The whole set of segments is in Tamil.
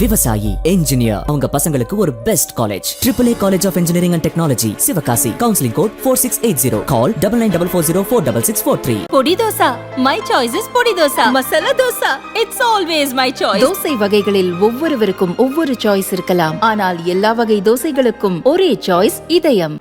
விவசாயி என்ஜினியர் அவங்க பசங்களுக்கு ஒரு best college triple A college of engineering and technology Sivakasi. Counselling code four six eight zero call double nine double four zero four double six four three podi dosa. My choice is podi dosa. Masala dosa. It's always my choice dosa வகைகளில் ஒவ்வொருவருக்கும் ஒவ்வொரு சாய்ஸ் இருக்கலாம். ஆனால் எல்லா வகை தோசைகளுக்கும் ஒரே சாய்ஸ் இதயம்.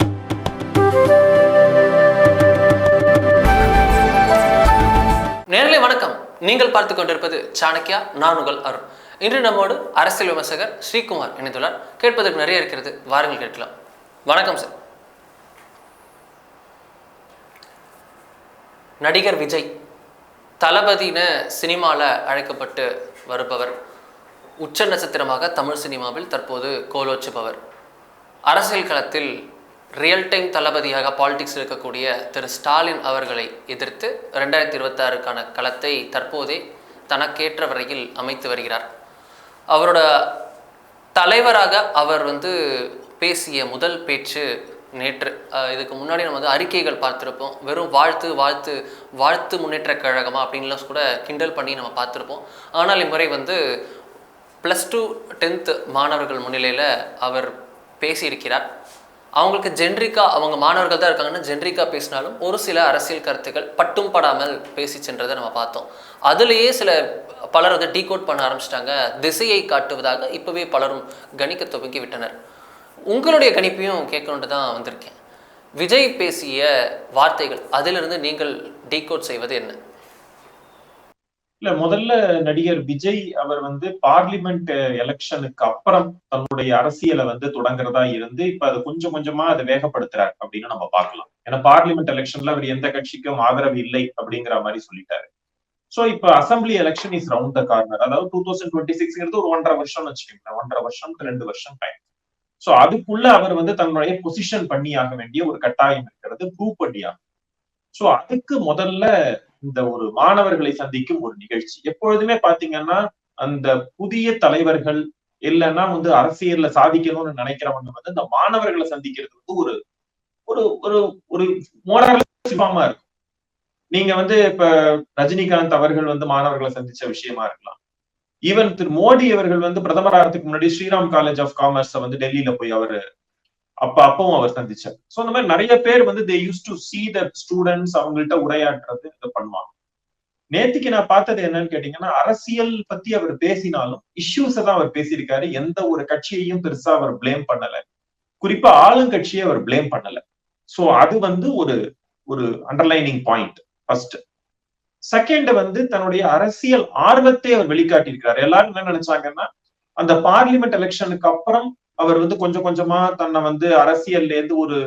நேரலை வணக்கம். நீங்கள் பார்த்து கொண்டிருப்பது சாணக்கியா நான் உங்கள் அருண். இன்று நம்மோடு அரசியல் விமர்சகர் ஸ்ரீகுமார் இணைந்துள்ளார். கேட்பதற்கு நிறைய இருக்கிறது. வாருங்கள் கேட்கலாம். வணக்கம் சார். நடிகர் விஜய் தளபதின சினிமாவில் அழைக்கப்பட்டு வருபவர். உச்ச நட்சத்திரமாக தமிழ் சினிமாவில் தற்போது கோலோச்சுபவர். அரசியல் களத்தில் ரியல் டைம் தளபதியாக பாலிடிக்ஸ் இருக்கக்கூடிய திரு ஸ்டாலின் அவர்களை எதிர்த்து ரெண்டாயிரத்தி இருபத்தாறுக்கான களத்தை தற்போதே தனக்கேற்ற வரையில் அமைத்து வருகிறார். அவரோட தலைவராக அவர் வந்து பேசிய முதல் பேச்சு நேற்று இதுக்கு முன்னாடி நம்ம வந்து அறிக்கைகள் பார்த்துருப்போம். வெறும் வாழ்த்து வாழ்த்து வாழ்த்து முன்னேற்ற கழகமா அப்படின்லாம் கூட கிண்டல் பண்ணி நம்ம பார்த்துருப்போம். ஆனால் இம்முறை வந்து ப்ளஸ் டூ டென்த்து மாணவர்கள் முன்னிலையில் அவர் பேசியிருக்கிறார். அவங்களுக்கு ஜென்ரிக்கா அவங்க மாணவர்கள் தான் இருக்காங்கன்னா ஜென்ரிக்கா பேசினாலும் ஒரு சில அரசியல் கருத்துக்கள் பட்டும் படாமல் பேசி சென்றதை நம்ம பார்த்தோம். அதுலேயே சில பலர் அதை டீகோட் பண்ண ஆரம்பிச்சிட்டாங்க. திசையை காட்டுவதாக இப்போவே பலரும் கணிக்க துவங்கி விட்டனர். உங்களுடைய கணிப்பையும் கேட்கணுன்ட்டு தான் வந்திருக்கேன். விஜய் பேசிய வார்த்தைகள் அதிலிருந்து நீங்கள் டீகோட் செய்வது என்ன? இல்ல முதல்ல நடிகர் விஜய் அவர் வந்து பார்லிமெண்ட் எலெக்ஷனுக்கு அப்புறம் தன்னுடைய அரசியலை வந்து தொடங்குறதா இருந்து இப்ப அது கொஞ்சம் கொஞ்சமா அதை வேகப்படுத்துறாரு அப்படின்னு நம்ம பார்க்கலாம். ஏன்னா பார்லிமெண்ட் எலெக்ஷன்ல அவர் எந்த கட்சிக்கும் ஆதரவு இல்லை அப்படிங்கிற மாதிரி சொல்லிட்டாரு. சோ இப்ப assembly election is round the corner அதாவது டூ தௌசண்ட் டுவெண்ட்டி சிக்ஸ்ங்கிறது ஒரு ஒன்றரை வருஷம்னு வச்சுக்கோங்க ஒன்றரை வருஷம் ரெண்டு வருஷம் டைம் சோ அதுக்குள்ள அவர் வந்து தன்னுடைய பொசிஷன் பண்ணி ஆக வேண்டிய ஒரு கட்டாயம் இருக்கிறது ப்ரூவ் பண்ணி ஆகும் சோ அதுக்கு முதல்ல இந்த ஒரு மாணவர்களை சந்திக்கும் ஒரு நிகழ்ச்சி. எப்பொழுதுமே பாத்தீங்கன்னா அந்த புதிய தலைவர்கள் இல்லைன்னா வந்து அரசியல்ல சாதிக்கணும்னு நினைக்கிறவங்க வந்து இந்த மாணவர்களை சந்திக்கிறது வந்து ஒரு ஒரு ஒரு ஒரு மோரமா இருக்கும். நீங்க வந்து இப்ப ரஜினிகாந்த் அவர்கள் வந்து மாணவர்களை சந்திச்ச விஷயமா இருக்கலாம். ஈவன் திரு மோடி அவர்கள் வந்து பிரதமர் ஆகிறதுக்கு முன்னாடி ஸ்ரீராம் காலேஜ் ஆஃப் காமர்ஸ் வந்து டெல்லியில போய் அவர் அப்ப அப்பவும் அவர் சந்திச்சார். சோ அந்த மாதிரி நிறைய பேர் வந்து they use to see the students அவங்கள்ட்ட உரையாடுறது இதை பண்ணுவாங்க. நேத்துக்கு நான் பார்த்தது என்னன்னு கேட்டீங்கன்னா அரசியல் பத்தி அவர் பேசினாலும் இஷ்யூஸை தான் அவர் பேசியிருக்காரு. எந்த ஒரு கட்சியையும் பெருசா அவர் பிளேம் பண்ணல. குறிப்பா ஆளுங்கட்சியை அவர் பிளேம் பண்ணல. சோ அது வந்து ஒரு ஒரு அண்டர்லைனிங் பாயிண்ட் ஃபர்ஸ்ட் செகண்ட் வந்து தன்னுடைய அரசியல் ஆர்வத்தை அவர் வெளிக்காட்டியிருக்கிறார். எல்லாரும் என்ன நினைச்சாங்கன்னா அந்த பார்லிமெண்ட் எலெக்ஷனுக்கு அப்புறம் அவர் வந்து கொஞ்சம் கொஞ்சமா தன்னை வந்து அரசியல்ல இருந்து ஒரு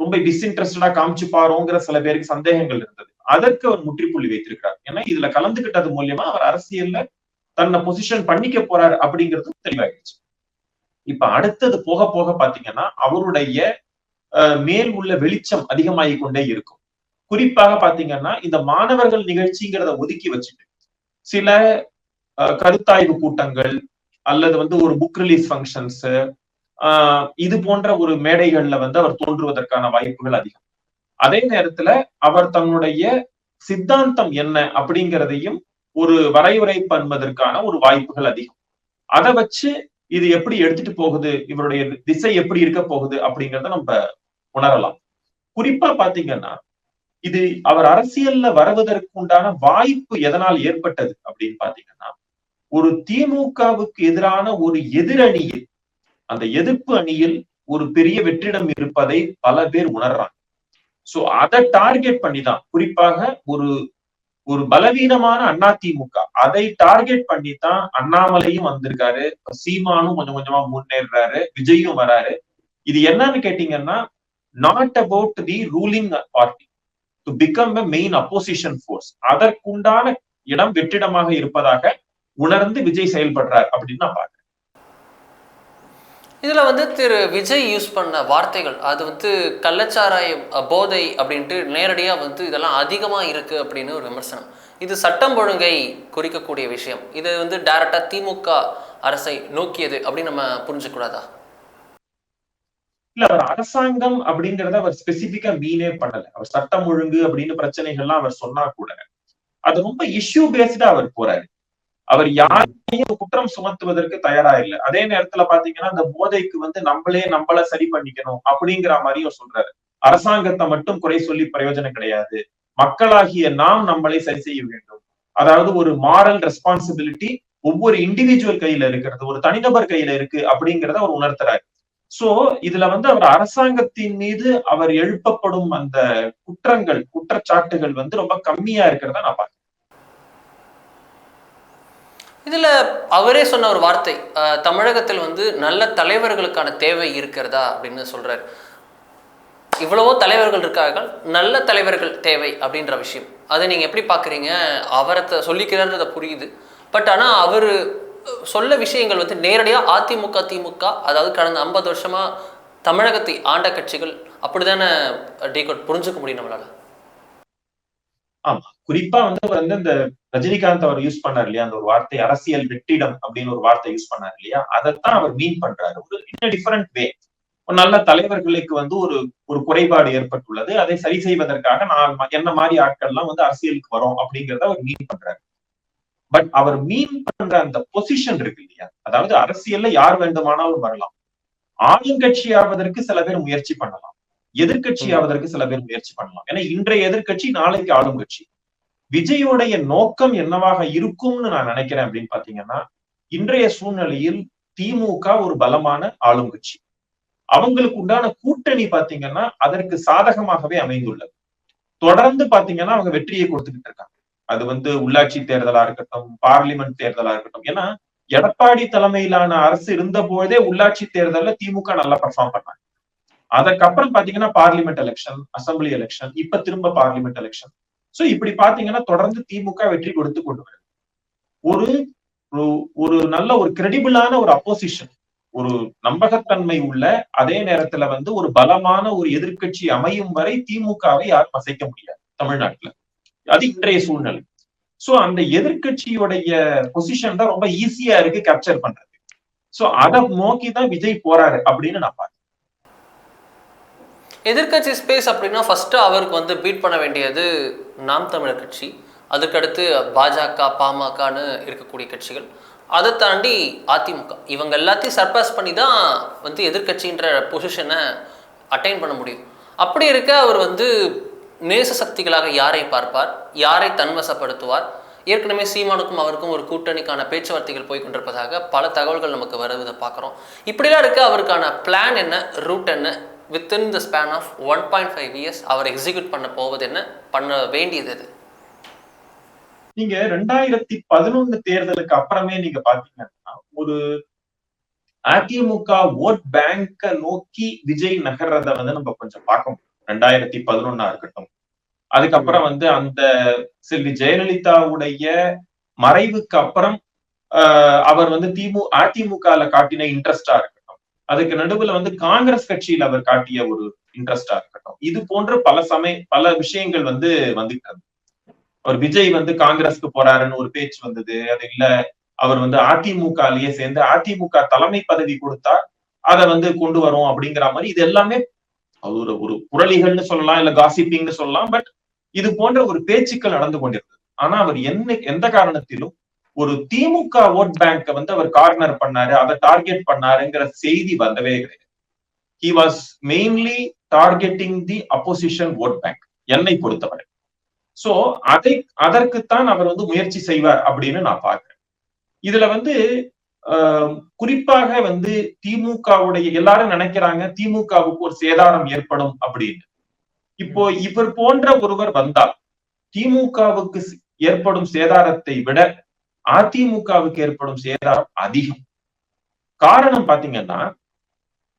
ரொம்ப டிஸ்இன்ட்ரெஸ்டடா காமிச்சுப்பாரோங்கிற சில பேருக்கு சந்தேகங்கள் இருந்தது. அதற்கு அவர் முற்றுப்புள்ளி வைத்திருக்கிறார். ஏன்னா இதுல கலந்துகிட்டது மூலியமா அவர் அரசியல்ல தன்னை பொசிஷன் பண்ணிக்க போறாரு அப்படிங்கிறது தெளிவாயிடுச்சு. இப்ப அடுத்தது போக போக பாத்தீங்கன்னா அவருடைய மேல் உள்ள வெளிச்சம் அதிகமாகி கொண்டே இருக்கும். குறிப்பாக பாத்தீங்கன்னா இந்த மாணவர்கள் நிகழ்ச்சிங்கிறத ஒதுக்கி வச்சுட்டு சில கருத்தாய்வு கூட்டங்கள் அல்லது வந்து ஒரு புக் ரிலீஸ் ஃபங்க்ஷன்ஸ் இது போன்ற ஒரு மேடைகள்ல வந்து அவர் தோன்றுவதற்கான வாய்ப்புகள் அதிகம். அதே நேரத்துல அவர் தன்னுடைய சித்தாந்தம் என்ன அப்படிங்கிறதையும் ஒரு வரையுறை பண்ணுவதற்கான ஒரு வாய்ப்புகள் அதிகம். அதை வச்சு இது எப்படி எடுத்துட்டு போகுது இவருடைய திசை எப்படி இருக்க போகுது அப்படிங்கிறத நம்ம உணரலாம். குறிப்பா பாத்தீங்கன்னா இது அவர் அரசியல்ல வருவதற்கு உண்டான வாய்ப்பு எதனால் ஏற்பட்டது அப்படின்னு பாத்தீங்கன்னா ஒரு திமுகவுக்கு எதிரான ஒரு எதிரணியில் அந்த எதிர்ப்பு அணியில் ஒரு பெரிய வெற்றிடம் இருப்பதை பல பேர் உணர்றாங்க. சோ அதை டார்கெட் பண்ணி தான் குறிப்பாக ஒரு ஒரு பலவீனமான அண்ணா திமுக அதை டார்கெட் பண்ணி தான் அண்ணாமலையும் வந்திருக்காரு சீமானும் கொஞ்சம் கொஞ்சமா முன்னேறாரு விஜயும் வராரு. இது என்னன்னு கேட்டீங்கன்னா not about the ruling party to become main opposition force அதற்குண்டான இடம் வெற்றிடமாக இருப்பதாக உணர்ந்து விஜய் செயல்படுறார் அப்படின்னு நான் பாக்குறேன் இதுல வந்து திரு விஜய் யூஸ் பண்ண வார்த்தைகள் அது வந்து கள்ளச்சாராயம் போதை அப்படின்ட்டு நேரடியா வந்து இதெல்லாம் அதிகமா இருக்கு அப்படின்னு ஒரு விமர்சனம். இது சட்டம் ஒழுங்கை குறிக்கக்கூடிய விஷயம். இது வந்து டைரக்டா திமுக அரசை நோக்கியது அப்படின்னு நம்ம புரிஞ்சுக்கூடாதா? இல்ல அவர் அரசாங்கம் அப்படிங்கறத அவர் ஸ்பெசிபிக்கா மீனே பண்ணல. அவர் சட்டம் ஒழுங்கு அப்படின்னு பிரச்சனைகள்லாம் அவர் சொன்னா கூட அது ரொம்ப இஷ்யூ பேஸ்டா அவர் போறாரு. அவர் யாரையும் குற்றம் சுமத்துவதற்கு தயாரா இல்லை அதே நேரத்துல பாத்தீங்கன்னா அந்த போதைக்கு வந்து நம்மளே நம்மள சரி பண்ணிக்கணும் அப்படிங்கிற மாதிரியும் சொல்றாரு. அரசாங்கத்தை மட்டும் குறை சொல்லி பிரயோஜனம் கிடையாது. மக்களாகிய நாம் நம்மளை சரி செய்ய வேண்டும். அதாவது ஒரு மாரல் ரெஸ்பான்சிபிலிட்டி ஒவ்வொரு இண்டிவிஜுவல் கையில இருக்கிறது ஒரு தனிநபர் கையில இருக்கு அப்படிங்கிறத அவர் உணர்த்துறாரு. சோ இதுல வந்து அவர் அரசாங்கத்தின் மீது அவர் எழுப்பப்படும் அந்த குற்றங்கள் குற்றச்சாட்டுகள் வந்து ரொம்ப கம்மியா இருக்கிறத நான் பாக்கிறேன். இதில் அவரே சொன்ன ஒரு வார்த்தை தமிழகத்தில் வந்து நல்ல தலைவர்களுக்கான தேவை இருக்கிறதா அப்படின்னு சொல்கிறார் இவ்வளவோ தலைவர்கள் இருக்கார்கள் நல்ல தலைவர்கள் தேவை அப்படின்ற விஷயம். அதை நீங்கள் எப்படி பார்க்குறீங்க அவரை த- புரியுது. பட் ஆனால் அவர் சொல்ல விஷயங்கள் வந்து நேரடியாக அதிமுக திமுக அதாவது கடந்த ஐம்பது வருஷமாக தமிழகத்தை ஆண்ட கட்சிகள் அப்படி தானே டீகோட் புரிஞ்சுக்க முடியும் நம்மளால்? ஆமா. குறிப்பா வந்து அவர் வந்து இந்த ரஜினிகாந்த் அவர் யூஸ் பண்ணார் இல்லையா? அந்த ஒரு வார்த்தை அரசியல் வெற்றிடம் அப்படின்னு ஒரு வார்த்தை யூஸ் பண்ணார் இல்லையா? அதைத்தான் அவர் மீன் பண்றாரு. ஒரு இன்னும் டிஃபரெண்ட் வே ஒரு நல்ல தலைவர்களுக்கு வந்து ஒரு ஒரு குறைபாடு ஏற்பட்டுள்ளது. அதை சரி செய்வதற்காக நான் என்ன மாதிரி ஆட்கள்லாம் வந்து அரசியலுக்கு வரோம் அப்படிங்கறத அவர் மீன் பண்றாரு. பட் அவர் மீன் பண்ற அந்த பொசிஷன் இருக்கு இல்லையா? அதாவது அரசியல்ல யார் வேண்டுமானாலும் வரலாம். ஆளுங்கட்சி ஆவதற்கு சில பேர் முயற்சி பண்ணலாம். எதிர்க்கட்சி ஆவதற்கு சில பேர் முயற்சி பண்ணலாம். ஏன்னா இன்றைய எதிர்க்கட்சி நாளைக்கு ஆளும் கட்சி. விஜயோடைய நோக்கம் என்னவாக இருக்கும்னு நான் நினைக்கிறேன் அப்படின்னு பாத்தீங்கன்னா இன்றைய சூழ்நிலையில் திமுக ஒரு பலமான ஆளும் கட்சி. அவங்களுக்கு உண்டான கூட்டணி பாத்தீங்கன்னா அதற்கு சாதகமாகவே அமைந்துள்ளது. தொடர்ந்து பாத்தீங்கன்னா அவங்க வெற்றியை கொடுத்துக்கிட்டு இருக்காங்க. அது வந்து உள்ளாட்சி தேர்தலா இருக்கட்டும் பார்லிமெண்ட் தேர்தலா இருக்கட்டும். ஏன்னா எடப்பாடி தலைமையிலான அரசு இருந்த பொழுதே உள்ளாட்சி தேர்தல்ல திமுக நல்லா பெர்ஃபார்ம் பண்ணாங்க. அதுக்கப்புறம் பாத்தீங்கன்னா பார்லிமெண்ட் எலெக்ஷன் அசம்பிளி எலெக்ஷன் இப்ப திரும்ப பார்லிமெண்ட் எலெக்ஷன் சோ இப்படி பாத்தீங்கன்னா தொடர்ந்து திமுக வெற்றி கொடுத்து கொண்டு வருது. ஒரு ஒரு- நல்ல ஒரு கிரெடிபிளான ஒரு அப்போசிஷன் ஒரு நம்பகத்தன்மை உள்ள அதே நேரத்துல வந்து ஒரு பலமான ஒரு எதிர்க்கட்சி அமையும் வரை திமுகவை யாரும் அசைக்க முடியாது தமிழ்நாட்டுல. அது இன்றைய சூழ்நிலை. சோ அந்த எதிர்கட்சியுடைய பொசிஷன் தான் ரொம்ப ஈஸியா இருக்கு கேப்சர் பண்றது. சோ அதை நோக்கி தான் விஜய் போறாரு அப்படின்னு நான் பாக்கிறேன் எதிர்க்கட்சி ஸ்பேஸ் அப்படின்னா ஃபஸ்ட்டு அவருக்கு வந்து பீட் பண்ண வேண்டியது நாம் தமிழர் கட்சி. அதுக்கடுத்து பாஜக பாமகன்னு இருக்கக்கூடிய கட்சிகள். அதை தாண்டி அதிமுக. இவங்க எல்லாத்தையும் சர்பாஸ் பண்ணி தான் வந்து எதிர்கட்சின்ற பொசிஷனை அட்டைன் பண்ண முடியும். அப்படி இருக்க அவர் வந்து நேச சக்திகளாக யாரை பார்ப்பார்? யாரை தன்வசப்படுத்துவார்? ஏற்கனவே சீமானுக்கும் அவருக்கும் ஒரு கூட்டணிக்கான பேச்சுவார்த்தைகள் போய் கொண்டிருப்பதாக பல தகவல்கள் நமக்கு வருவதை பார்க்குறோம். இப்படிலாம் இருக்க அவருக்கான பிளான் என்ன? ரூட் என்ன? Within the span of one point five years our execute பண்ண போவது என்ன? பண்ண வேண்டியது எது? நீங்க ரெண்டாயிரத்தி பதினொன்னு தேர்தலுக்கு அப்புறமே நீங்க பாத்தீங்கன்னா ஒரு அதிமுக ஓட் பேங்க நோக்கி விஜய் நகர்றத வந்து நம்ம கொஞ்சம் பார்க்க முடியும். ரெண்டாயிரத்தி பதினொன்னா இருக்கட்டும். அதுக்கப்புறம் வந்து அந்த செல்வி ஜெயலலிதாவுடைய மறைவுக்கு அப்புறம் ஆஹ், அவர் வந்து திமு அதிமுகல காட்டின இன்ட்ரெஸ்டா இருக்கு அதுக்கு நடுவுல வந்து காங்கிரஸ் கட்சியில் அவர் காட்டிய ஒரு இன்ட்ரெஸ்டா இருக்கட்டும். இது போன்ற பல சமய பல விஷயங்கள் வந்து வந்துட்டு அவர் விஜய் வந்து காங்கிரஸ்க்கு போறாருன்னு ஒரு பேச்சு வந்தது. அது இல்ல அவர் வந்து அதிமுகலயே சேர்ந்து அதிமுக தலைமை பதவி கொடுத்தா அதை வந்து கொண்டு வரும் அப்படிங்கிற மாதிரி இது எல்லாமே ஒரு ஒரு புரளிகள்னு சொல்லலாம் இல்ல காசிப்பிங்னு சொல்லலாம் பட் இது போன்ற ஒரு பேச்சுக்கள் நடந்து கொண்டிருந்தது. ஆனா அவர் என்ன எந்த காரணத்திலும் ஒரு திமுக ஓட் பேங்க வந்து அவர் கார்னர் பண்ணாரு அதை டார்கெட் பண்ணாருங்கிற செய்தி வந்தவே கிடையாது. He was mainly targeting the opposition vote bank என்னை பொறுத்தவரை. சோ அதை அதற்குத்தான் அவர் வந்து முயற்சி செய்வார் அப்படின்னு நான் பாக்குறேன் இதுல வந்து ஆஹ், குறிப்பாக வந்து திமுகவுடைய எல்லாரும் நினைக்கிறாங்க திமுகவுக்கு ஒரு சேதாரம் ஏற்படும் அப்படின்னு. இப்போ இவர் போன்ற ஒருவர் வந்தால் திமுகவுக்கு ஏற்படும் சேதாரத்தை விட அதிமுகவுக்கு ஏற்படும் சேதாரம் அதிகம். காரணம் பாத்தீங்கன்னா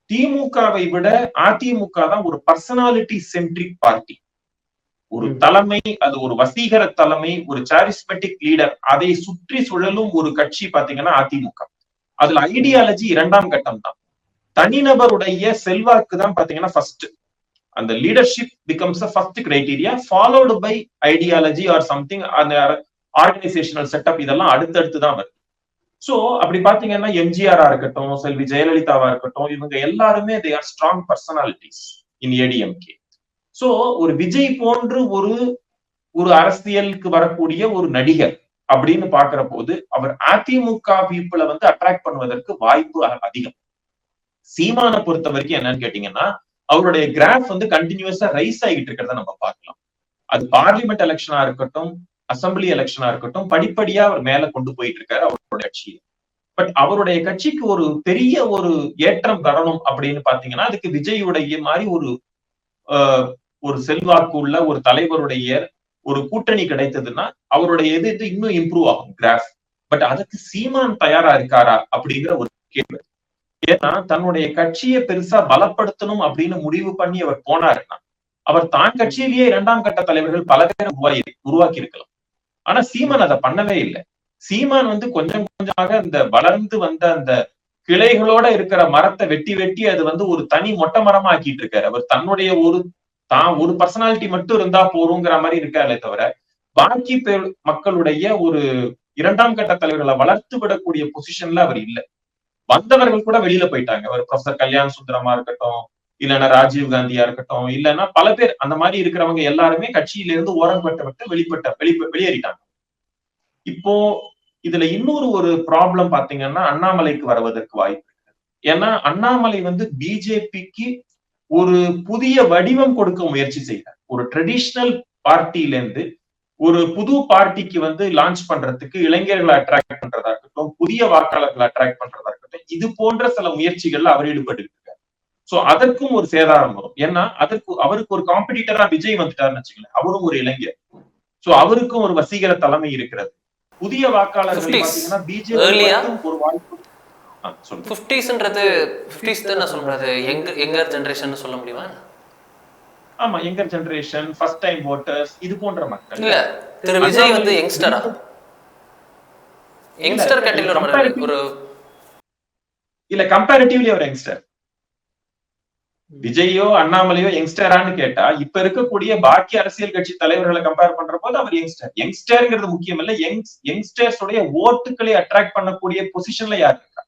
திமுகவை விட அதிமுக தான் ஒரு பர்சனாலிட்டி சென்ட்ரிக் பார்ட்டி ஒரு தலைமை அது ஒரு வசீகர தலைமை ஒரு சாரிஸ்மெட்டிக் லீடர் அதை சுற்றி சுழலும் ஒரு கட்சி பாத்தீங்கன்னா அதிமுக. அதுல ஐடியாலஜி இரண்டாம் கட்டம் தான். தனிநபருடைய செல்வாக்கு தான் பாத்தீங்கன்னா ஃபர்ஸ்ட் அந்த leadership becomes first criteria followed by ideology or something organisational setup இதெல்லாம் அடுத்தடுத்து தான் வருது. சோ அப்படி பாத்தீங்கன்னா எம்ஜிஆரா இருக்கட்டும் செல்வி ஜெயலலிதாவா இருக்கட்டும் இவங்க எல்லாருமே they are strong personalities in ADMK so ஒரு விஜய் போன்று ஒரு ஒரு அரசியலுக்கு வரக்கூடிய ஒரு நடிகர் அப்படின்னு பாக்குற போது அவர் அதிமுக பீப்புளை வந்து அட்ராக்ட் பண்ணுவதற்கு வாய்ப்பு அதிகம். சீமானை பொறுத்த வரைக்கும் என்னன்னு கேட்டீங்கன்னா அவருடைய கிராஃப் வந்து கண்டினியூஸா ரைஸ் ஆகிட்டு இருக்கிறத நம்ம பார்க்கலாம். அது பார்லிமெண்ட் எலெக்ஷனா இருக்கட்டும் அசெம்பிளி எலெக்ஷனா இருக்கட்டும் படிப்படியா அவர் மேல கொண்டு போயிட்டு இருக்காரு அவருடைய கட்சியை பட் அவருடைய கட்சிக்கு ஒரு பெரிய ஒரு ஏற்றம் வரணும் அப்படின்னு பாத்தீங்கன்னா அதுக்கு விஜயுடைய மாதிரி ஒரு ஒரு செல்வாக்கு உள்ள ஒரு தலைவருடைய ஒரு கூட்டணி கிடைத்ததுன்னா அவருடைய இது இது இன்னும் இம்ப்ரூவ் ஆகும் கிராஃப் பட் அதுக்கு சீமான் தயாரா இருக்காரா அப்படிங்கிற ஒரு கேள்வி. ஏன்னா தன்னுடைய கட்சியை பெருசா பலப்படுத்தணும் அப்படின்னு முடிவு பண்ணி அவர் போனாருன்னா அவர் தான் கட்சியிலேயே இரண்டாம் கட்ட தலைவர்கள் பல பேர் உருவாகி உருவாக்கி இருக்கலாம். ஆனா சீமான் அதை பண்ணவே இல்லை. சீமான் வந்து கொஞ்சம் கொஞ்சமாக அந்த வளர்ந்து வந்த அந்த கிளைகளோட இருக்கிற மரத்தை வெட்டி வெட்டி அது வந்து ஒரு தனி மொட்டை மரமா ஆக்கிட்டு இருக்காரு. அவர் தன்னுடைய ஒரு தான் ஒரு பர்சனாலிட்டி மட்டும் இருந்தா போறோங்கிற மாதிரி இருக்காரே தவிர பாக்கி பேர் மக்களுடைய ஒரு இரண்டாம் கட்ட தலைவர்களை வளர்த்து விடக்கூடிய பொசிஷன்ல அவர் இல்ல. வந்தவர்கள் கூட வெளியில போயிட்டாங்க. அவர் ப்ரொஃபசர் கல்யாண் சுந்தரமா இருக்கட்டும் இல்லைன்னா ராஜீவ் காந்தியா இருக்கட்டும் இல்லைன்னா பல பேர் அந்த மாதிரி இருக்கிறவங்க எல்லாருமே கட்சியில இருந்து ஓரம் விட்டு வெளிப்பட்ட வெளி வெளியேறிட்டாங்க. இப்போ இதுல இன்னொரு ஒரு ப்ராப்ளம் பாத்தீங்கன்னா அண்ணாமலைக்கு வருவதற்கு வாய்ப்பு இருக்கு. ஏன்னா அண்ணாமலை வந்து பிஜேபிக்கு ஒரு புதிய வடிவம் கொடுக்க முயற்சி செய்கிறார் ஒரு ட்ரெடிஷ்னல் பார்ட்டில இருந்து ஒரு புது பார்ட்டிக்கு வந்து லான்ச் பண்றதுக்கு இளைஞர்களை அட்ராக்ட் பண்றதா இருக்கட்டும் புதிய வாக்காளர்களை அட்ராக்ட் பண்றதா இருக்கட்டும் இது போன்ற சில முயற்சிகள்ல அவர் ஈடுபட்டு சோ அதற்கும் ஒரு சேதாரம் வரும். ஏன்னா அதற்கு அவருக்கு ஒரு காம்படிட்டரா விஜய் வந்துட்டாருன்னு வச்சுக்கோங்களேன். அவரும் ஒரு இளைஞர். சோ அவருக்கும் ஒரு வசீகர தலைமை இருக்கிறது. புதிய வாக்காளர்கள் 50s. பாத்தீங்கன்னா? பிஜேபி ஒரு வாய்ப்பு. ஃபிஃப்டிஸ்ன்றது ஃபிஃப்டிஸ் தான் நான் சொல்றது எங்க எங்கர் ஜென்ரேஷன் சொல்ல முடியுமா? ஆமா younger generation first time voters இது போன்ற மக்கள். இல்ல திரு விஜய் வந்து யங்ஸ்டரா யங்ஸ்டர் கேட்டகரியில் ஒரு இல்ல கம்பேரிட்டிவ்லி ஒரு யங்ஸ்டர் விஜயோ அண்ணாமலையோ யங்ஸ்டரான்னு கேட்டா இப்ப இருக்கக்கூடிய பாக்கி அரசியல் கட்சி தலைவர்களை கம்பேர் பண்ற போது அவர் யங்ஸ்டர். யங்ஸ்டர்ங்கிறது முக்கியம் இல்ல யங்ஸ் யங்ஸ்டர்ஸ் உடைய ஓட்டுகளை அட்ராக்ட் பண்ணக்கூடிய பொசிஷன்ல யார் இருக்கா.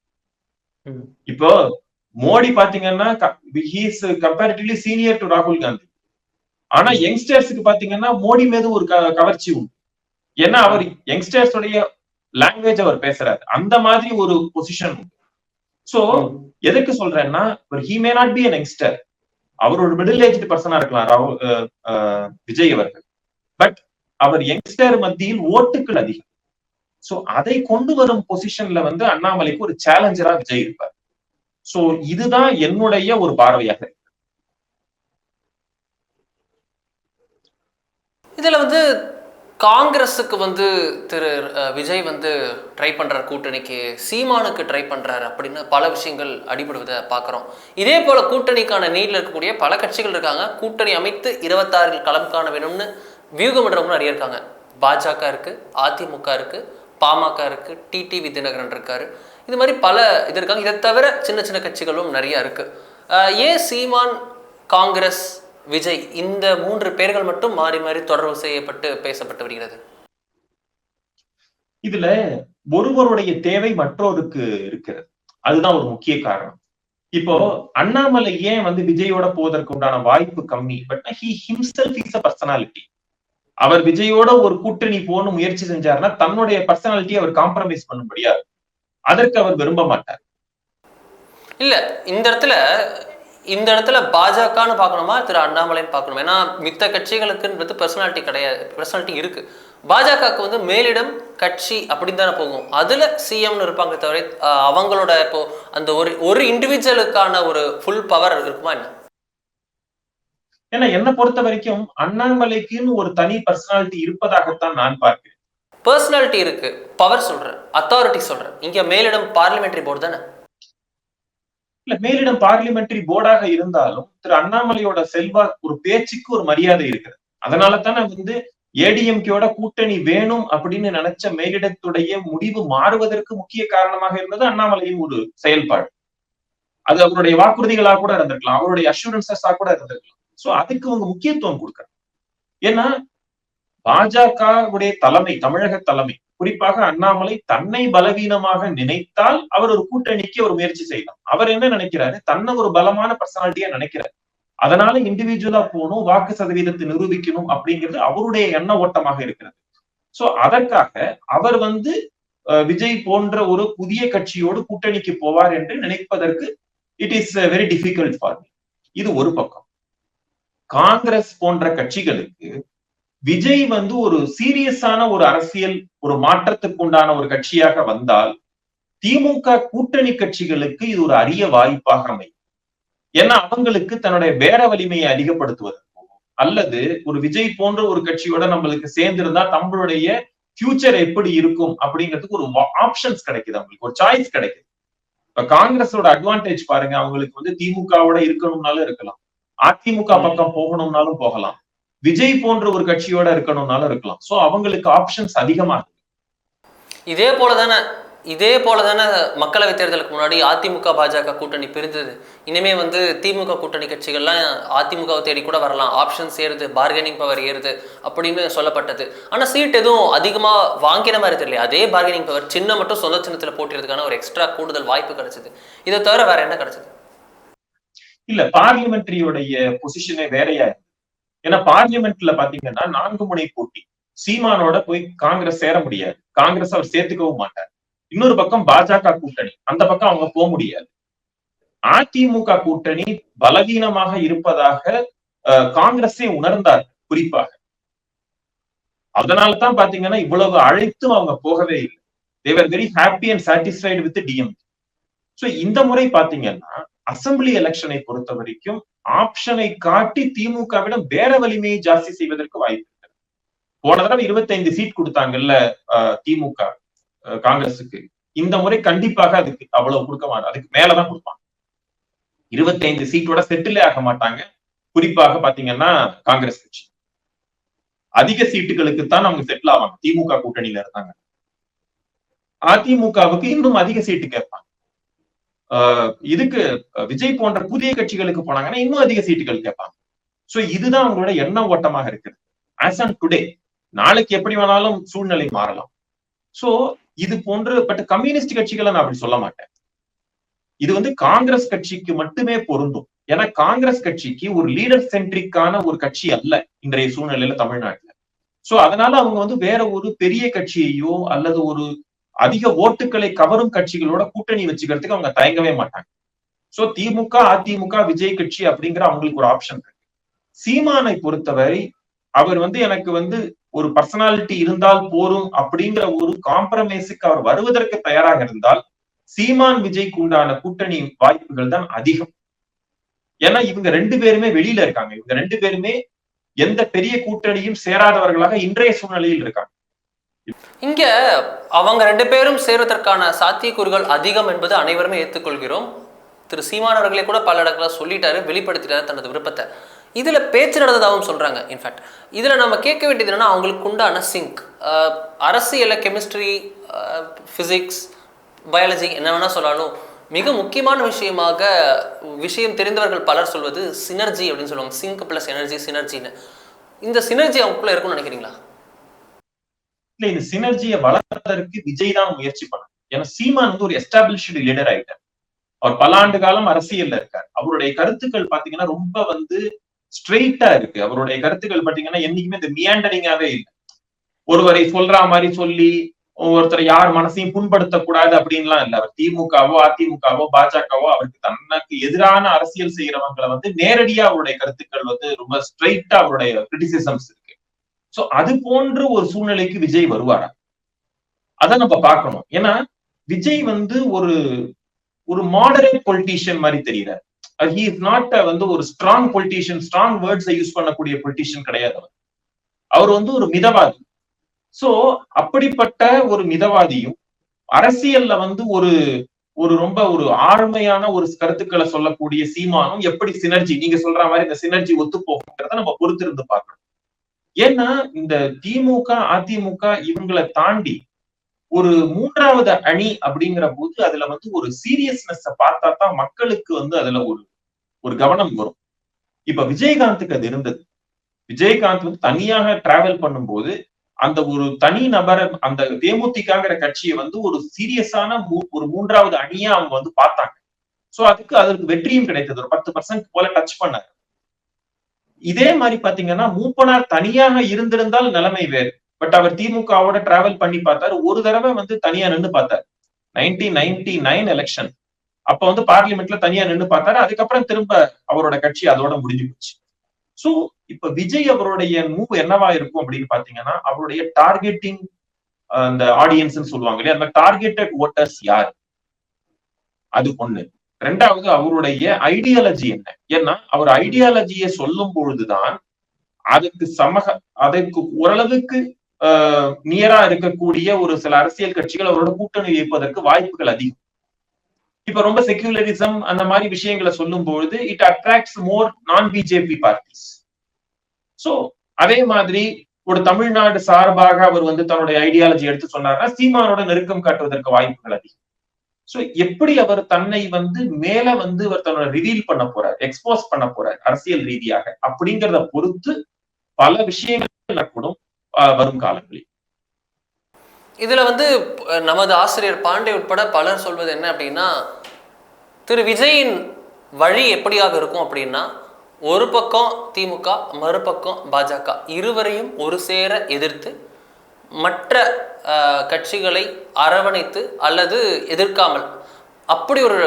இப்போ மோடி பாத்தீங்கன்னா ஹீஸ் கம்பேரிட்டிவ்லி சீனியர் டு ராகுல் காந்தி ஆனா யங்ஸ்டர்ஸுக்கு பாத்தீங்கன்னா மோடி மீது ஒரு க- கவர்ச்சி உண்டு. ஏன்னா அவர் யங்ஸ்டர்ஸ் உடைய லாங்குவேஜ் அவர் பேசுறாரு. அந்த மாதிரி ஒரு பொசிஷன் உண்டு. சோ எதுக்கு சொல்றேன்னா he may not be an youngster அவர் ஒரு மிடில் ஏஜ் பர்சனா இருக்கலாம் ராகுல் விஜய் அவர்கள். பட் அவர் யங்ஸ்டர் மத்தியில் ஓட்டுகள் அதிகம். சோ அதை கொண்டு வரும் பொசிஷன்ல வந்து அண்ணாமலைக்கு ஒரு சேலஞ்சரா விஜய் இருப்பார். சோ இதுதான் என்னுடைய ஒரு பார்வையாக இருக்கு. இதுல வந்து காங்கிரஸுக்கு வந்து திரு விஜய் வந்து ட்ரை பண்ணுறார் கூட்டணிக்கு சீமானுக்கு ட்ரை பண்ணுறாரு அப்படின்னு பல விஷயங்கள் அடிபடுவதை பார்க்குறோம். இதே போல் கூட்டணிக்கான நீட்ல இருக்கக்கூடிய பல கட்சிகள் இருக்காங்க. கூட்டணி அமைத்து இருபத்தாறில் களம் காண வேணும்னு வியூகமிடுறவங்க நிறைய இருக்காங்க. பாஜக இருக்குது அதிமுக இருக்குது பாமக இருக்குது டிடிவி தினகரன் இருக்கார். இது மாதிரி பல இது இருக்காங்க. இதை தவிர சின்ன சின்ன கட்சிகளும் நிறையா இருக்குது ஏன் சீமான் காங்கிரஸ் விஜய் இந்த மூன்று பேர்கள் மட்டும் மாறி மாறி தொடர்பு செய்யப்பட்டு பேசப்பட்டு வருகிறது. இதுல ஒருவருடைய தேவை மற்றொருக்கு இருக்கிறது. அதுதான் ஒரு முக்கிய காரணம். இப்போ அண்ணாமலை ஏன் வந்து விஜயோட போவதற்கு உண்டான வாய்ப்பு கம்மி? But he himself is a personality அவர் விஜயோட ஒரு கூட்டணி போகணும் முயற்சி செஞ்சாருன்னா தன்னுடைய பர்சனாலிட்டியை அவர் காம்ப்ரமைஸ் பண்ண முடியாது அதற்கு அவர் விரும்ப மாட்டார். இல்ல இந்த இடத்துல இந்த இடத்துல பாஜகன்னு பார்க்கணுமா? திரு அண்ணாமலைன்னு பார்க்கணுமா? ஏன்னா மித்த கட்சிகளுக்குன்றது பர்சனாலிட்டி கிடையாது. பர்சனாலிட்டி இருக்கு. பாஜகவுக்கு வந்து மேலிடம் கட்சி அப்படின்னு தானே போகும். அதுல சிஎம்னு இருப்பாங்க தவிர அவங்களோட இப்போ அந்த ஒரு ஒரு இண்டிவிஜுவலுக்கான ஒரு ஃபுல் பவர் இருக்குமா என்ன? ஏன்னா என்னை பொறுத்த வரைக்கும் அண்ணாமலைக்குன்னு ஒரு தனி பர்சனாலிட்டி இருப்பதாகத்தான் நான் பார்க்கிறேன். பர்சனாலிட்டி இருக்கு. பவர் சொல்றேன். அத்தாரிட்டி சொல்றேன். இங்க மேலிடம் பார்லிமெண்டரி போர்டு தானே? இல்ல மேலிடம் பார்லிமெண்டரி போர்டாக இருந்தாலும் திரு அண்ணாமலையோட செல்வா ஒரு பேச்சுக்கு ஒரு மரியாதை இருக்கிறது. அதனால தானே வந்து ஏடிஎம்கேயோட கூட்டணி வேணும் அப்படின்னு நினைச்ச மேலிடத்துடைய முடிவு மாறுவதற்கு முக்கிய காரணமாக இருந்தது அண்ணாமலையின் ஒரு செயல்பாடு. அது அவருடைய வாக்குறுதிகளா கூட இருந்திருக்கலாம் அவருடைய அஷூரன்சஸா கூட இருந்திருக்கலாம். சோ அதுக்கு அவங்க முக்கியத்துவம் கொடுக்கறாங்க ஏன்னா பாஜகவுடைய தலைமை தமிழக தலைமை குறிப்பாக அண்ணாமலை தன்னை பலவீனமாக நினைத்தால் அவர் ஒரு கூட்டணிக்கு ஒரு முயற்சி செய்யலாம் அவர் என்ன நினைக்கிறாரு? தன்னை ஒரு பலமான பர்சனாலிட்டியா நினைக்கிறாரு. அதனால இண்டிவிஜுவலா போகணும் வாக்கு சதவீதத்தை நிரூபிக்கணும் அப்படிங்கிறது அவருடைய எண்ண ஓட்டமாக இருக்கிறது. சோ அதற்காக அவர் வந்து அஹ், விஜய் போன்ற ஒரு புதிய கட்சியோடு கூட்டணிக்கு போவார் என்று நினைப்பதற்கு it is very difficult for இது ஒரு பக்கம். காங்கிரஸ் போன்ற கட்சிகளுக்கு விஜய் வந்து ஒரு சீரியஸான ஒரு அரசியல் ஒரு மாற்றத்துக்கு உண்டான ஒரு கட்சியாக வந்தால் திமுக கூட்டணி கட்சிகளுக்கு இது ஒரு அரிய வாய்ப்பாக அமையும். ஏன்னா அவங்களுக்கு தன்னுடைய பேர வலிமையை அதிகப்படுத்துவதற்கோ அல்லது ஒரு விஜய் போன்ற ஒரு கட்சியோட நம்மளுக்கு சேர்ந்திருந்தா நம்மளுடைய ஃபியூச்சர் எப்படி இருக்கும் அப்படிங்கிறதுக்கு ஒரு ஆப்ஷன்ஸ் கிடைக்குது அவங்களுக்கு ஒரு சாய்ஸ் கிடைக்குது. இப்ப காங்கிரஸோட அட்வான்டேஜ் பாருங்க அவங்களுக்கு வந்து திமுகவோட இருக்கணும்னாலும் இருக்கலாம். அதிமுக பக்கம் போகணும்னாலும் போகலாம். விஜய் போன்ற ஒரு கட்சியோட இருக்கணும்னாலும் இருக்கலாம். சோ அவங்களுக்கு ஆப்ஷன்ஸ் அதிகமா இருக்கு. இதே போல தானே இதே போல தானே மக்களவை தேர்தலுக்கு முன்னாடி அதிமுக பாஜக கூட்டணி பிரிந்தது. இனிமே வந்து திமுக கூட்டணி கட்சிகள்லாம் அதிமுகவை தேடி கூட வரலாம். ஆப்ஷன்ஸ் ஏறுது பார்கெனிங் பவர் ஏறுது அப்படின்னு சொல்லப்பட்டது. ஆனா சீட் எதுவும் அதிகமா வாங்கின மாதிரி தெரியல. அதே பார்கெனிங் பவர் சின்ன மட்டும் சொந்த சின்னத்துல போட்டிறதுக்கான ஒரு எக்ஸ்ட்ரா கூடுதல் வாய்ப்பு கிடைச்சது. இதை தவிர வேற என்ன கிடைச்சது? இல்ல பார்லிமெண்ட்ரியோடைய பொசிஷனே வேறையா இருக்கு ஏன்னா பார்லிமெண்ட்ல பாத்தீங்கன்னா நான்கு முனை போட்டி. சீமானோட போய் காங்கிரஸ் சேர முடியாது. காங்கிரஸ் அவர் சேர்த்துக்கவும் மாட்டார். இன்னொரு பக்கம் பாஜக கூட்டணி. அந்த பக்கம் அவங்க போக முடியாது. அதிமுக கூட்டணி பலவீனமாக இருப்பதாக காங்கிரஸே உணர்ந்தார் குறிப்பாக. அதனாலதான் பாத்தீங்கன்னா இவ்வளவு அழைத்தும் அவங்க போகவே இல்லை. They were very happy and satisfied with DM so இந்த முறை பாத்தீங்கன்னா அசெம்பிளி எலெக்ஷனை பொறுத்த வரைக்கும் ஆப்ஷனை காட்டி திமுகவிடம் வேற வலிமையை ஜாஸ்தி செய்வதற்கு வாய்ப்பு இருக்கிறது போன தடவை 25 சீட் கொடுத்தாங்கல்ல திமுக காங்கிரஸுக்கு இந்த முறை கண்டிப்பாக அதுக்கு அவ்வளவு கொடுக்க மாட்டாங்க அதுக்கு மேலதான் கொடுப்பாங்க. 25 சீட்டோட செட்டிலே ஆக மாட்டாங்க. குறிப்பாக பாத்தீங்கன்னா காங்கிரஸ் கட்சி. அதிக சீட்டுகளுக்கு தான் அவங்க செட்டில் ஆவாங்க. திமுக கூட்டணியில இருந்தாங்க. அதிமுகவுக்கு இன்னும் அதிக சீட்டு கேட்பாங்க இதுக்கு விஜய் போன்ற புதிய கட்சிகளுக்கு போனாங்கன்னா இன்னும் அதிக சீட்டுகள் கேட்பாங்க. சோ இதுதான் அவங்களோட எண்ண ஓட்டமாக இருக்குது. ஆஸ் அண்ட் டுடே நாளைக்கு எப்படி வேணாலும் சூழ்நிலை மாறலாம். சோ இது போன்ற பட் கம்யூனிஸ்ட் கட்சிகளை நான் அப்படி சொல்ல மாட்டேன். இது வந்து காங்கிரஸ் கட்சிக்கு மட்டுமே பொருந்தும். ஏன்னா காங்கிரஸ் கட்சிக்கு ஒரு லீடர் சென்ட்ரிக்கான ஒரு கட்சி அல்ல இன்றைய சூழ்நிலையில தமிழ்நாட்டுல. சோ அதனால அவங்க வந்து வேற ஒரு பெரிய கட்சியையோ அல்லது ஒரு அதிக ஓட்டுகளை கவரும் கட்சிகளோட கூட்டணி வச்சுக்கிறதுக்கு அவங்க தயங்கவே மாட்டாங்க. சோ திமுக அதிமுக விஜய் கட்சி அப்படிங்கிற அவங்களுக்கு ஒரு ஆப்ஷன் இருக்கு. சீமானை பொறுத்தவரை அவர் வந்து எனக்கு வந்து ஒரு பர்சனாலிட்டி இருந்தால் போரும் அப்படிங்கிற ஒரு காம்ப்ரமைஸுக்கு அவர் வருவதற்கு தயாராக இருந்தால் சீமான் விஜய்க்கு உண்டான கூட்டணி வாய்ப்புகள் தான் அதிகம். ஏன்னா இவங்க ரெண்டு பேருமே வெளியில இருக்காங்க. இவங்க ரெண்டு பேருமே எந்த பெரிய கூட்டணியும் சேராதவர்களாக இன்றைய சூழ்நிலையில் இருக்காங்க. இங்க அவங்க ரெண்டு பேரும் சேருவதற்கான சாத்தியக்கூறுகள் அதிகம் என்பது அனைவருமே ஏற்றுக்கொள்கிறோம். திரு சீமான் அவர்களே கூட பல இடங்கள சொல்லிட்டாரு வெளிப்படுத்திட்டாரு தனது விருப்பத்தை. இதுல பேச்சு நடந்ததாகவும் சொல்றாங்க இன்ஃபேக்ட் இதுல நம்ம கேட்க வேண்டியது என்னன்னா அவங்களுக்கு உண்டான சிங்க் அரசியல கெமிஸ்ட்ரி பிசிக்ஸ் பயாலஜி என்ன வேணா சொல்லணும் மிக முக்கியமான விஷயமாக விஷயம் தெரிந்தவர்கள் பலர் சொல்வது சினர்ஜி அப்படின்னு சொல்லுவாங்க. சிங்க் பிளஸ் எனர்ஜி சினர்ஜின்னு இந்த சினர்ஜி அவங்களுக்குள்ள இருக்கும்னு நினைக்கிறீங்களா? இல்ல இந்த சினர்ஜியை வளர்ப்பதற்கு விஜய் தான் முயற்சி பண்ணணும். ஏன்னா சீமான் வந்து ஒரு எஸ்டாபிளிஷ்டு லீடர் ஆயிட்டார். அவர் பல ஆண்டு காலம் அரசியல்ல இருக்கார். அவருடைய கருத்துக்கள் பாத்தீங்கன்னா ரொம்ப வந்து ஸ்ட்ரெயிட்டா இருக்கு. அவருடைய கருத்துக்கள் பாத்தீங்கன்னா என்னைக்குமே இந்த மியாண்டரிங்காவே இல்லை. ஒருவரை சொல்ற மாதிரி சொல்லி ஒருத்தர் யார் மனசையும் புண்படுத்தக்கூடாது அப்படின்லாம் இல்ல. அவர் திமுகவோ அதிமுகவோ பாஜகவோ அவருக்கு தனக்கு எதிரான அரசியல் செய்யறவங்களை வந்து நேரடியா அவருடைய கருத்துக்கள் வந்து ரொம்ப ஸ்ட்ரெயிட்டா அவருடைய கிரிட்டிசிசம்ஸ் இருக்கு. சோ அது போன்ற ஒரு சூழ்நிலைக்கு விஜய் வருவாரா? அதை நம்ம பார்க்கணும். ஏன்னா விஜய் வந்து ஒரு ஒரு மாடரேட் பொலிட்டீஷியன் மாதிரி தெரியறாரு ஹி இஸ் நாட் வந்து ஒரு ஸ்ட்ராங் பொலிட்டீஷியன் ஸ்ட்ராங் வேர்ட்ஸை யூஸ் பண்ணக்கூடிய பொலிட்டீஷியன் கிடையாது அவர். அவர் வந்து ஒரு மிதவாதி. சோ அப்படிப்பட்ட ஒரு மிதவாதியும் அரசியல்ல வந்து ஒரு ஒரு ரொம்ப ஒரு ஆழ்மையான ஒரு கருத்துக்களை சொல்லக்கூடிய சீமானும் எப்படி சினர்ஜி நீங்க சொல்ற மாதிரி இந்த சினர்ஜி ஒத்து போகுங்கிறத நம்ம பொறுத்திருந்து பார்க்கணும். ஏன்னா இந்த திமுக அதிமுக இவங்களை தாண்டி ஒரு மூன்றாவது அணி அப்படிங்கிற போது அதுல வந்து ஒரு சீரியஸ்னஸ் பார்த்தா தான் மக்களுக்கு வந்து அதுல ஒரு ஒரு கவனம் வரும். இப்ப விஜயகாந்துக்கு அது இருந்தது. விஜயகாந்த் வந்து தனியாக டிராவல் பண்ணும்போது அந்த ஒரு தனி நபரை அந்த தேமுதிகங்கிற கட்சியை வந்து ஒரு சீரியஸான ஒரு மூன்றாவது அணியா அவங்க வந்து பார்த்தாங்க. சோ அதுக்கு அதற்கு வெற்றியும் கிடைத்தது. ஒரு பத்து பர்சன்ட் போல டச் பண்ணாரு. இதே மாதிரி பாத்தீங்கன்னா மூப்பனார் தனியாக இருந்திருந்தால் நிலைமை வேறு. பட் அவர் திமுகவோட டிராவல் பண்ணி பார்த்தாரு. ஒரு தடவை வந்து தனியா நின்னு பார்த்தாரு. நைன்டீன் நைன்டி நைன் எலெக்ஷன் அப்ப வந்து பார்லிமெண்ட்ல தனியா நின்னு பார்த்தாரு. அதுக்கப்புறம் திரும்ப அவரோட கட்சி அதோட முடிஞ்சு போச்சு. சோ இப்ப விஜய் அவருடைய மூவ் என்னவா இருக்கும் அப்படின்னு பாத்தீங்கன்னா அவருடைய டார்கெட்டிங் அந்த ஆடியன்ஸ் சொல்லுவாங்க இல்லையா? அந்த டார்கெட்டட் ஓட்டர்ஸ் யார்? அது ஒண்ணு. ரெண்டாவது அவருடைய ஐடியாலஜி என்ன? ஏன்னா அவர் ஐடியாலஜியை சொல்லும் பொழுதுதான் அதுக்கு சமக அதற்கு ஓரளவுக்கு நியரா இருக்கக்கூடிய ஒரு சில அரசியல் கட்சிகள் அவரோட கூட்டணி வைப்பதற்கு வாய்ப்புகள் அதிகம். இப்ப ரொம்ப செக்யூலரிசம் அந்த மாதிரி விஷயங்களை சொல்லும் பொழுது இட் அட்ராக்ட்ஸ் மோர் நான் பிஜேபி பார்ட்டிஸ் சோ அதே மாதிரி ஒரு தமிழ்நாடு சார்பாக அவர் வந்து தன்னுடைய ஐடியாலஜி எடுத்து சொன்னார்னா சீமானோட நெருக்கம் காட்டுவதற்கு வாய்ப்புகள் அதிகம். சோ எப்படி அவர் தன்னை வந்து மேல வந்து அவர் தன்னோட ரிவீல் பண்ண போறார் எக்ஸ்போஸ் பண்ண போறார் அரசியல் ரீதியாக அப்படிங்கிறத பொறுத்து பல விஷயங்கள் நடக்கூடும் வரும் காலங்களில். இதுல வந்து நமது ஆசிரியர் பாண்டே உட்பட பலர் சொல்வது என்ன அப்படின்னா திரு விஜயின் வழி எப்படியாக இருக்கும் அப்படின்னா ஒரு பக்கம் திமுக மறுபக்கம் பாஜக. இருவரையும் ஒரு சேர எதிர்த்து மற்ற கட்சிகளை அரவணைத்து அல்லது எதிர்க்காமல் அப்படி ஒரு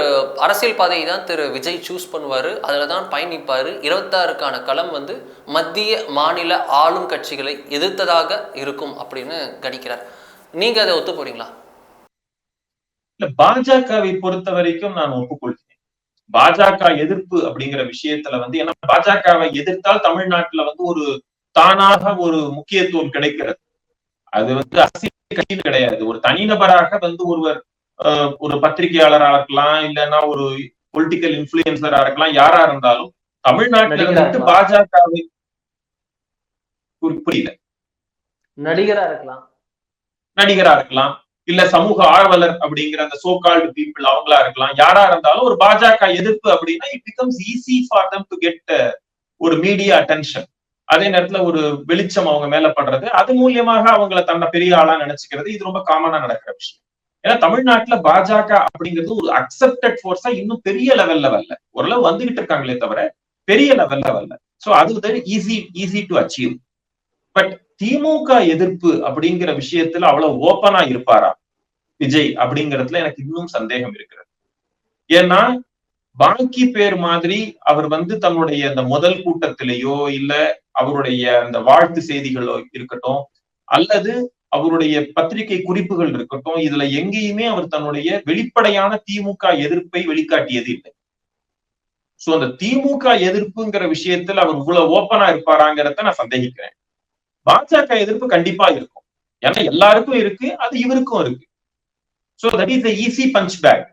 அரசியல் பாதையை தான் திரு விஜய் சூஸ் பண்ணுவார். அதில் தான் பயணிப்பார். இருபத்தாறுக்கான களம் வந்து மத்திய மாநில ஆளும் கட்சிகளை எதிர்த்ததாக இருக்கும் அப்படின்னு கணிக்கிறார். நீங்க அதை ஒத்து போறீங்களா? பாஜகவை பொறுத்த வரைக்கும் நான் ஒப்புக்கொள்கிறேன் பாஜக எதிர்ப்பு அப்படிங்கிற விஷயத்துல வந்து ஏன்னா பாஜகவை எதிர்த்தால் தமிழ்நாட்டுல வந்து ஒரு தானாக ஒரு முக்கியத்துவம் கிடைக்கிறது. அது வந்து அரசியல் கட்சியில் கிடையாது. ஒரு தனிநபராக வந்து ஒருவர் ஒரு பத்திரிகையாளரா இருக்கலாம் இல்லைன்னா ஒரு பொலிட்டிக்கல் இன்ஃபுளுசரா இருக்கலாம் யாரா இருந்தாலும் தமிழ்நாட்டில் வந்து பாஜகவை புரியல. நடிகரா இருக்கலாம். நடிகரா இருக்கலாம். இல்ல சமூக ஆர்வலர் அப்படிங்கிற அந்த சோ கால்டு பீப்புள் அவங்களா இருக்கலாம். யாரா இருந்தாலும் ஒரு பாஜக எதிர்ப்பு அப்படின்னா it becomes easy for them to get ஒரு மீடியா அட்டென்ஷன் அதே நேரத்துல ஒரு வெளிச்சம் அவங்க மேல படுறது அது மூலியமாக அவங்கள தன்னை பெரிய ஆளா நினைச்சுக்கிறது. இது ரொம்ப காமனா நடக்கிற விஷயம். ஏன்னா தமிழ்நாட்டுல பாஜக அப்படிங்கிறது ஒரு அக்செப்டட் ஃபோர்ஸா இன்னும் பெரிய லெவல்ல வரல. ஓரளவு வந்துகிட்டு இருக்காங்களே தவிர பெரிய லெவல்ல வரல. சோ அது easy easy to achieve but திமுக எதிர்ப்பு அப்படிங்கிற விஷயத்துல அவ்வளவு ஓப்பனா இருப்பாரா? விஜய் அப்படிங்கறதுல எனக்கு இன்னும் சந்தேகம் இருக்கிறது. ஏன்னா பாக்கி பேர் மாதிரி அவர் வந்து தன்னுடைய அந்த முதல் கூட்டத்திலேயோ இல்ல அவருடைய அந்த வாழ்த்து செய்திகளோ இருக்கட்டும் அல்லது அவருடைய பத்திரிகை குறிப்புகள் இருக்கட்டும் இதுல எங்கேயுமே அவர் தன்னுடைய வெளிப்படையான திமுக எதிர்ப்பை வெளிக்காட்டியது இல்லை. சோ அந்த திமுக எதிர்ப்புங்கிற விஷயத்துல அவர் இவ்வளவு ஓப்பனா இருப்பாராங்கிறத நான் சந்தேகிக்கிறேன். பாஜக எதிர்ப்பு கண்டிப்பா இருக்கும். ஏன்னா எல்லாருக்கும் இருக்கு அது இவருக்கும் இருக்கு. So that is easy punch back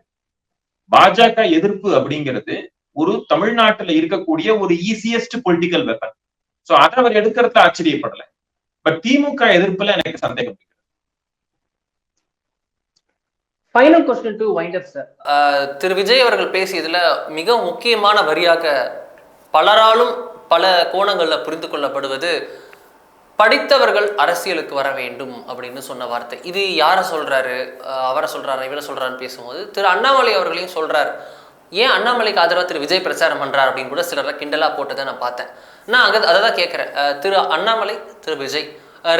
பாஜக எதிர்ப்பு அப்படிங்கிறது ஒரு தமிழ்நாட்டுல இருக்கக்கூடிய ஒரு ஈஸியஸ்ட் பொலிட்டிக்கல் வெப்பன் சோ அதை அவர் எடுக்கிறதுல ஆச்சரியப்படல. பட் திமுக எதிர்ப்புல எனக்கு சந்தேகம் final question to wind up sir திரு விஜய் அவர்கள் பேசியதுல மிக முக்கியமான வரியாக பலராலும் பல கோணங்கள்ல புரிந்து கொள்ளப்படுவது படித்தவர்கள் அரசியலுக்கு வர வேண்டும் அப்படின்னு சொன்ன வார்த்தை. இது யாரை சொல்றாரு? அவரை சொல்றாரு? இவரை சொல்றாருன்னு பேசும்போது திரு அண்ணாமலை அவர்களையும் சொல்றாரு. ஏன் அண்ணாமலைக்கு ஆதரவாக திரு விஜய் பிரச்சாரம் பண்றார் அப்படின்னு கூட சிலர் கிண்டலாக போட்டதை நான் பார்த்தேன். நான் அங்கே அதை தான் கேட்குறேன். திரு அண்ணாமலை திரு விஜய்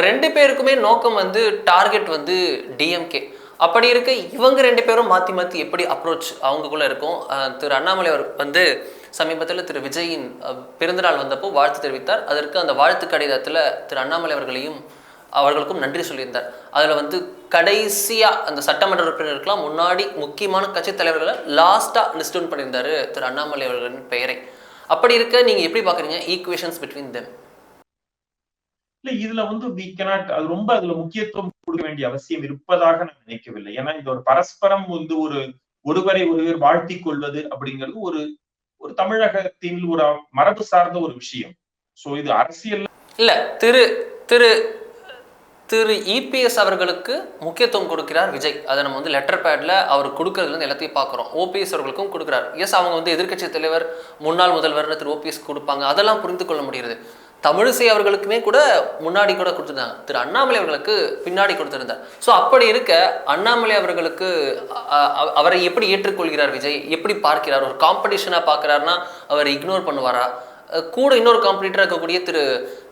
ரெண்டு பேருக்குமே நோக்கம் வந்து டார்கெட் வந்து டிஎம்கே அப்படி இருக்க இவங்க ரெண்டு பேரும் மாற்றி மாற்றி எப்படி அப்ரோச் அவங்கக்குள்ள இருக்கும்? திரு அண்ணாமலை அவர் வந்து சமீபத்தில் திரு விஜயின் பிறந்தநாள் வந்தப்போ வாழ்த்து தெரிவித்தார். அதற்கு அந்த வாழ்த்து கடிதத்தில் திரு அண்ணாமலை அவர்களையும் அவர்களுக்கும் நன்றி சொல்லியிருந்தார். அதில் வந்து கடைசியாக அந்த சட்டமன்ற உறுப்பினருக்கெல்லாம் முன்னாடி முக்கியமான கட்சி தலைவர்களை லாஸ்ட்டாக லிஸ்ட் டவுன் பண்ணியிருந்தாரு திரு அண்ணாமலை அவர்களின் பெயரை. அப்படி இருக்க நீங்கள் எப்படி பார்க்குறீங்க ஈக்குவேஷன்ஸ் பிட்வீன் தெம் இல்ல இதுல வந்து வி கனாட் அது ரொம்ப அதுல முக்கியத்துவம் கொடுக்க வேண்டிய அவசியம் இருப்பதாக நான் நினைக்கவில்லை. ஏன்னா இது ஒரு பரஸ்பரம் வந்து ஒரு ஒருவரை ஒருவர் வாழ்த்திக் கொள்வது அப்படிங்கிறது ஒரு ஒரு தமிழகத்தின் ஒரு மரபு சார்ந்த ஒரு விஷயம். சோ இது அரசியல் இல்ல திரு திரு திரு இபிஎஸ் அவர்களுக்கு முக்கியத்துவம் கொடுக்கிறார் விஜய். அதை நம்ம வந்து லெட்டர் பேட்ல அவர் கொடுக்கறதுலேருந்து எல்லாத்தையும் பார்க்குறோம். ஓபிஎஸ் அவர்களுக்கும் கொடுக்குறார். எஸ் அவங்க வந்து எதிர்க்கட்சி தலைவர் முன்னாள் முதல்வர்னு திரு ஓபிஎஸ் கொடுப்பாங்க. அதெல்லாம் புரிந்து கொள்ள முடியுது தமிழிசை அவர்களுக்குமே கூட முன்னாடி கூட கொடுத்துருந்தாங்க. திரு அண்ணாமலை அவர்களுக்கு பின்னாடி கொடுத்துருந்தார். ஸோ அப்படி இருக்க அண்ணாமலை அவர்களுக்கு அவரை எப்படி ஏற்றுக்கொள்கிறார் விஜய்? எப்படி பார்க்கிறார்? ஒரு காம்படிஷனாக பார்க்குறாருன்னா அவர் இக்னோர் பண்ணுவாரா? கூட இன்னொரு காம்படிட்டராக இருக்கக்கூடிய திரு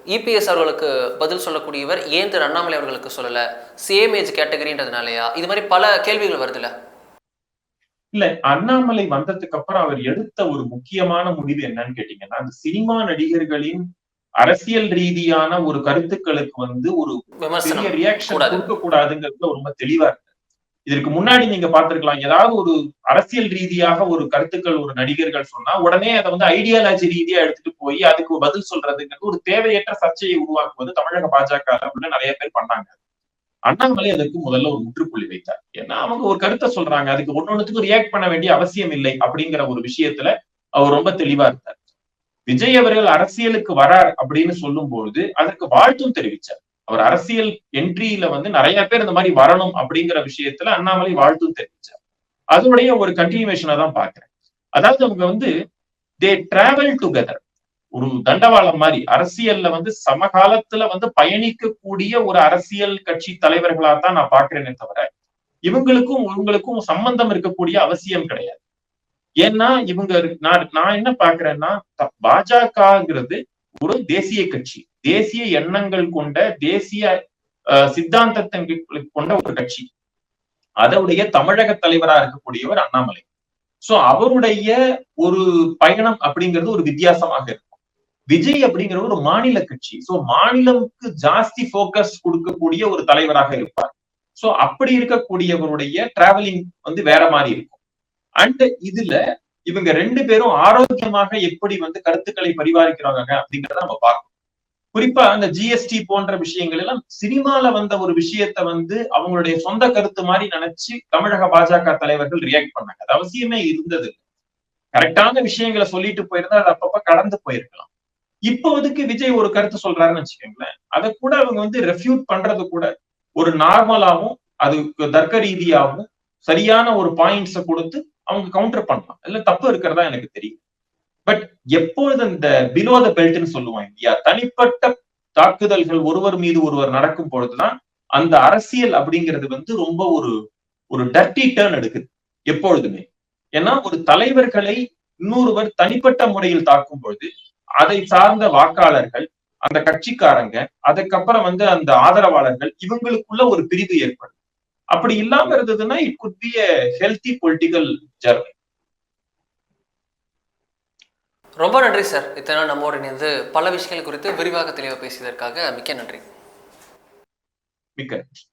இபிஎஸ் அவர்களுக்கு பதில் சொல்லக்கூடியவர் ஏன் திரு அண்ணாமலை அவர்களுக்கு சொல்லல? சேம் ஏஜ் கேட்டகரின்றதுனாலயா இது மாதிரி பல கேள்விகள் வருதுல்ல இல்ல அண்ணாமலை வந்ததுக்கு அப்புறம் அவர் எடுத்த ஒரு முக்கியமான முடிவு என்னன்னு கேட்டீங்கன்னா அந்த சினிமா நடிகர்களின் அரசியல் ரீதியான ஒரு கருத்துக்களுக்கு வந்து ஒரு பெரிய விமர்சனம் ரியாக்ஷன். கொடுக்க கூடாதுங்கிறதுல ரொம்ப தெளிவா இருக்கு. இதற்கு முன்னாடி நீங்க பார்த்திருக்கலாம் ஏதாவது ஒரு அரசியல் ரீதியாக ஒரு கருத்துக்கள் ஒரு நடிகர்கள் சொன்னா உடனே அதை வந்து ஐடியாலஜி ரீதியா எடுத்துட்டு போய் அதுக்கு பதில் சொல்றதுங்கிறது ஒரு தேவையற்ற சர்ச்சையை உருவாக்குவது தமிழக பாஜக நிறைய பேர் பண்ணாங்க. அண்ணாமலை அதுக்கு முதல்ல ஒரு முற்றுப்புள்ளி வைத்தார். ஏன்னா அவங்க ஒரு கருத்தை சொல்றாங்க அதுக்கு ஒன்னொன்னுத்துக்கும் ரியாக்ட் பண்ண வேண்டிய அவசியம் இல்லை அப்படிங்கிற ஒரு விஷயத்துல அவர் ரொம்ப தெளிவா இருந்தார். விஜய் அவர்கள் அரசியலுக்கு வரார் அப்படின்னு சொல்லும் பொழுது அதற்கு வாழ்த்தும் தெரிவிச்சார். அவர் அரசியல் என்ட்ரியில வந்து நிறைய பேர் இந்த மாதிரி வரணும் அப்படிங்கிற விஷயத்துல அண்ணாமலை வாழ்த்து தெரிவிச்சார். அதனுடைய ஒரு கண்டினியூவேஷனை தான் பாக்குறேன் அதாவது அவங்க வந்து தே டிராவல் டுகெதர் ஒரு தண்டவாளம் மாதிரி அரசியல்ல வந்து சமகாலத்துல வந்து பயணிக்கக்கூடிய ஒரு அரசியல் கட்சி தலைவர்களா தான் நான் பாக்குறேனே தவிர இவங்களுக்கும் இவங்களுக்கும் சம்பந்தம் இருக்கக்கூடிய அவசியம் கிடையாது. ஏன்னா இவங்க நான் நான் என்ன பாக்குறேன்னா பாஜகங்கிறது ஒரு தேசிய கட்சி. தேசிய எண்ணங்கள் கொண்ட தேசிய அஹ், சித்தாந்தத்தை கொண்ட ஒரு கட்சி. அதனுடைய தமிழக தலைவரா இருக்கக்கூடியவர் அண்ணாமலை. சோ அவருடைய ஒரு பயணம் அப்படிங்கிறது ஒரு வித்தியாசமாக இருக்கும். விஜய் அப்படிங்கிற ஒரு மாநில கட்சி. சோ மாநிலம்க்கு ஜாஸ்தி போக்கஸ் கொடுக்கக்கூடிய ஒரு தலைவராக இருப்பார். சோ அப்படி இருக்கக்கூடியவருடைய டிராவலிங் வந்து வேற மாதிரி இருக்கும். அண்ட் இதுல இவங்க ரெண்டு பேரும் ஆரோக்கியமாக எப்படி வந்து கருத்துக்களை பரிமாறிக்கிறாங்க அப்படிங்கறத நம்ம பார்க்கணும். குறிப்பா அந்த ஜிஎஸ்டி போன்ற விஷயங்கள் எல்லாம் சினிமால வந்த ஒரு விஷயத்த வந்து அவங்களுடைய சொந்த கருத்து மாதிரி நினைச்சு தமிழக பாஜக தலைவர்கள் ரியாக்ட் பண்ணாங்க. அது அவசியமே இருந்தது கரெக்டான விஷயங்களை சொல்லிட்டு போயிருந்தா அது அப்பப்ப கடந்து போயிருக்கலாம். இப்போதைக்கு விஜய் ஒரு கருத்து சொல்றாருன்னு வச்சுக்கோங்களேன். அதை கூட அவங்க வந்து ரெஃப்யூட் பண்றது கூட ஒரு நார்மலாவும் அது தர்க்க ரீதியாகவும் சரியான ஒரு பாயிண்ட்ஸை கொடுத்து அவங்க கவுண்டர் பண்ணலாம். இல்ல தப்பு இருக்கிறதா எனக்கு தெரியும். பட் எப்பொழுது அந்த பிலோ த பெல்ட்னு சொல்லுவாங்க இந்தியா தனிப்பட்ட தாக்குதல்கள் ஒருவர் மீது ஒருவர் நடக்கும் பொழுதுதான் அந்த அரசியல் அப்படிங்கிறது வந்து ரொம்ப ஒரு ஒரு டர்ட்டி டேர்ன் எடுக்குது எப்பொழுதுமே. ஏன்னா ஒரு தலைவர்களை இன்னொருவர் தனிப்பட்ட முறையில் தாக்கும் பொழுது அதை சார்ந்த வாக்காளர்கள் அந்த கட்சிக்காரங்க அதுக்கப்புறம் வந்து அந்த ஆதரவாளர்கள் இவங்களுக்குள்ள ஒரு பிரிவு ஏற்படும் அப்படி இல்லாம இருந்ததுன்னா it could be a healthy political journey ரொம்ப நன்றி சார் இத்தனை நாள் நம்மோடு இணைந்து பல விஷயங்கள் குறித்து விரிவாக தெளிவாக பேசியதற்காக மிக்க நன்றி மிக்க நன்றி.